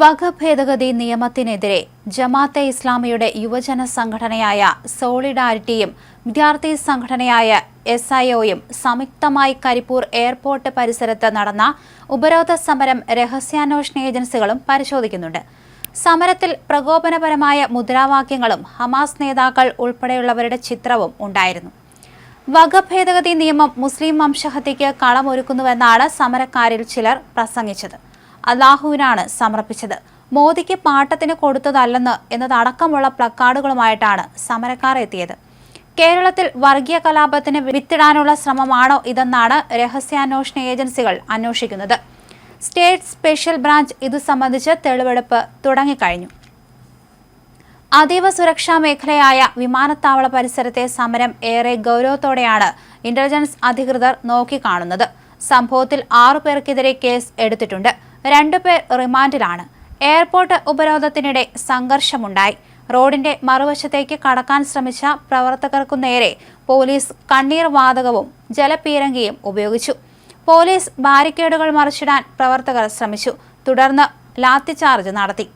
വഖഫ് ഭേദഗതി നിയമത്തിനെതിരെ ജമാഅത്തെ ഇസ്ലാമിയുടെ യുവജന സംഘടനയായ സോളിഡാരിറ്റിയും വിദ്യാർത്ഥി സംഘടനയായ എസ് ഐ ഒയും സംയുക്തമായി കരിപ്പൂർ എയർപോർട്ട് പരിസരത്ത് നടന്ന ഉപരോധ സമരം രഹസ്യാന്വേഷണ ഏജൻസികളും പരിശോധിക്കുന്നുണ്ട്. സമരത്തിൽ പ്രകോപനപരമായ മുദ്രാവാക്യങ്ങളും ഹമാസ് നേതാക്കൾ ഉൾപ്പെടെയുള്ളവരുടെ ചിത്രവും ഉണ്ടായിരുന്നു. വകഭേദഗതി നിയമം മുസ്ലിം വംശഹത്യയ്ക്ക് കളമൊരുക്കുന്നുവെന്നാണ് സമരക്കാരിൽ ചിലർ പ്രസംഗിച്ചത്. അള്ളാഹുവിനാണ് സമർപ്പിച്ചത്. മോദിക്ക് പാട്ടത്തിന് കൊടുത്തതല്ലെന്ന് എന്നതടക്കമുള്ള പ്ലക്കാർഡുകളുമായിട്ടാണ് സമരക്കാർ എത്തിയത്. കേരളത്തിൽ വർഗീയ കലാപത്തിന് വിത്തിടാനുള്ള ശ്രമമാണോ ഇതെന്നാണ് രഹസ്യാന്വേഷണ ഏജൻസികൾ അന്വേഷിക്കുന്നത്. സ്റ്റേറ്റ് സ്പെഷ്യൽ ബ്രാഞ്ച് ഇതു സംബന്ധിച്ച് തെളിവെടുപ്പ് തുടങ്ങിക്കഴിഞ്ഞു. അതീവ സുരക്ഷാ മേഖലയായ വിമാനത്താവള പരിസരത്തെ സമരം ഏറെ ഗൗരവത്തോടെയാണ് ഇന്റലിജൻസ് അധികൃതർ നോക്കിക്കാണുന്നത്. സംഭവത്തിൽ ആറുപേർക്കെതിരെ കേസ് എടുത്തിട്ടുണ്ട്. രണ്ടുപേർ റിമാൻഡിലാണ്. എയർപോർട്ട് ഉപരോധത്തിനിടെ സംഘർഷമുണ്ടായി. റോഡിന്റെ മറുവശത്തേക്ക് കടക്കാൻ ശ്രമിച്ച പ്രവർത്തകർക്കു നേരെ പോലീസ് കണ്ണീർ വാതകവും ജലപീരങ്കിയും ഉപയോഗിച്ചു. പോലീസ് ബാരിക്കേഡുകൾ മറിച്ചിടാൻ പ്രവർത്തകർ ശ്രമിച്ചു. തുടർന്ന് ലാത്തിചാർജ് നടത്തി.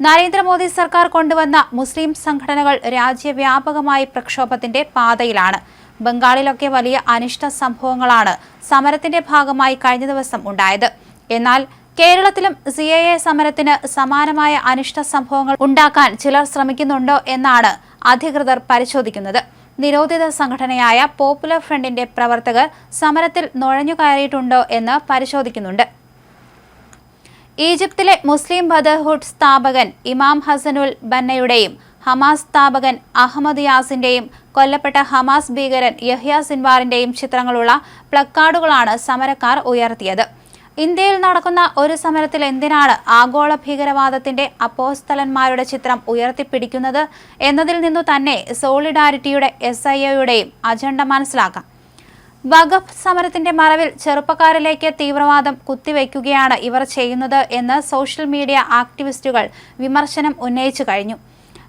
നരേന്ദ്രമോദി സർക്കാർ കൊണ്ടുവന്ന മുസ്ലിം സംഘടനകൾ രാജ്യവ്യാപകമായി പ്രക്ഷോഭത്തിന്റെ പാതയിലാണ്. ബംഗാളിലൊക്കെ വലിയ അനിഷ്ട സംഭവങ്ങളാണ് സമരത്തിന്റെ ഭാഗമായി കഴിഞ്ഞ ദിവസം ഉണ്ടായത്. എന്നാൽ കേരളത്തിലും സി എ എ സമരത്തിന് സമാനമായ അനിഷ്ട സംഭവങ്ങൾ ഉണ്ടാക്കാൻ ചിലർ ശ്രമിക്കുന്നുണ്ടോ എന്നാണ് അധികൃതർ പരിശോധിക്കുന്നത്. നിരോധിത സംഘടനയായ പോപ്പുലർ ഫ്രണ്ടിന്റെ പ്രവർത്തകർ സമരത്തിൽ നുഴഞ്ഞുകയറിയിട്ടുണ്ടോ എന്ന് പരിശോധിക്കുന്നുണ്ട്. ഈജിപ്തിലെ മുസ്ലിം ബദർഹുഡ് സ്ഥാപകൻ ഇമാം ഹസനുൽ ബന്നയുടെയും ഹമാസ് സ്ഥാപകൻ അഹമ്മദ് യാസിന്റെയും കൊല്ലപ്പെട്ട ഹമാസ് ഭീകരൻ യഹ്യ സിൻവാറിന്റെയും ചിത്രങ്ങളുള്ള പ്ലക്കാർഡുകളാണ് സമരക്കാർ ഉയർത്തിയത്. ഇന്ത്യയിൽ നടക്കുന്ന ഒരു സമരത്തിൽ എന്തിനാണ് ആഗോള ഭീകരവാദത്തിന്റെ അപ്പോസ്തലന്മാരുടെ ചിത്രം ഉയർത്തിപ്പിടിക്കുന്നത് എന്നതിൽ നിന്നു തന്നെ സോളിഡാരിറ്റിയുടെ എസ് ഐ ഒയുടെയും അജണ്ട മനസ്സിലാക്കാം. വഖഫ് സമരത്തിന്റെ മറവിൽ ചെറുപ്പക്കാരിലേക്ക് തീവ്രവാദം കുത്തിവെക്കുകയാണ് ഇവർ ചെയ്യുന്നത് എന്ന് സോഷ്യൽ മീഡിയ ആക്ടിവിസ്റ്റുകൾ വിമർശനം ഉന്നയിച്ചു കഴിഞ്ഞു.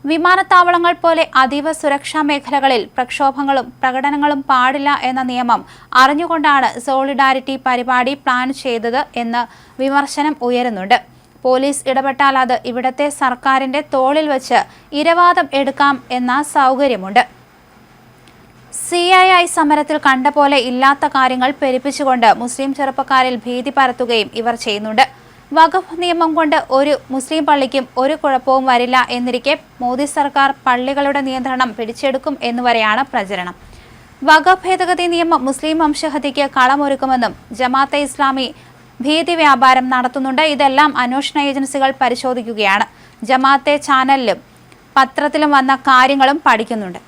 വിമാനത്താവളങ്ങൾ പോലെ അതീവ സുരക്ഷാ മേഖലകളിൽ പ്രക്ഷോഭങ്ങളും പ്രകടനങ്ങളും പാടില്ല എന്ന നിയമം അറിഞ്ഞുകൊണ്ടാണ് സോളിഡാരിറ്റി പരിപാടി പ്ലാൻ ചെയ്തത് എന്ന് വിമർശനം ഉയരുന്നുണ്ട്. പോലീസ് ഇടപെട്ടാൽ അത് ഇവിടത്തെ സർക്കാരിന്റെ തോളിൽ വച്ച് ഇരവാദം എടുക്കാം എന്ന സൗകര്യമുണ്ട്. സി ഐ ഐ സമരത്തിൽ കണ്ട പോലെ ഇല്ലാത്ത കാര്യങ്ങൾ പെരുപ്പിച്ചുകൊണ്ട് മുസ്ലിം ചെറുപ്പക്കാരിൽ ഭീതി പരത്തുകയും ഇവർ ചെയ്യുന്നുണ്ട്. വഖഫ് നിയമം കൊണ്ട് ഒരു മുസ്ലിം പള്ളിക്കും ഒരു കുഴപ്പവും വരില്ല എന്നിരിക്കെ മോദി സർക്കാർ പള്ളികളുടെ നിയന്ത്രണം പിടിച്ചെടുക്കും എന്നുവരെയാണ് പ്രചരണം. വഖഫ് ഭേദഗതി നിയമം മുസ്ലിം വംശഹത്യയ്ക്ക് കളമൊരുക്കുമെന്നും ജമാഅത്തെ ഇസ്ലാമി ഭീതി വ്യാപാരം നടത്തുന്നുണ്ട്. ഇതെല്ലാം അന്വേഷണ ഏജൻസികൾ പരിശോധിക്കുകയാണ്. ജമാഅത്തെ ചാനലിലും പത്രത്തിലും വന്ന കാര്യങ്ങളും പഠിക്കുന്നുണ്ട്.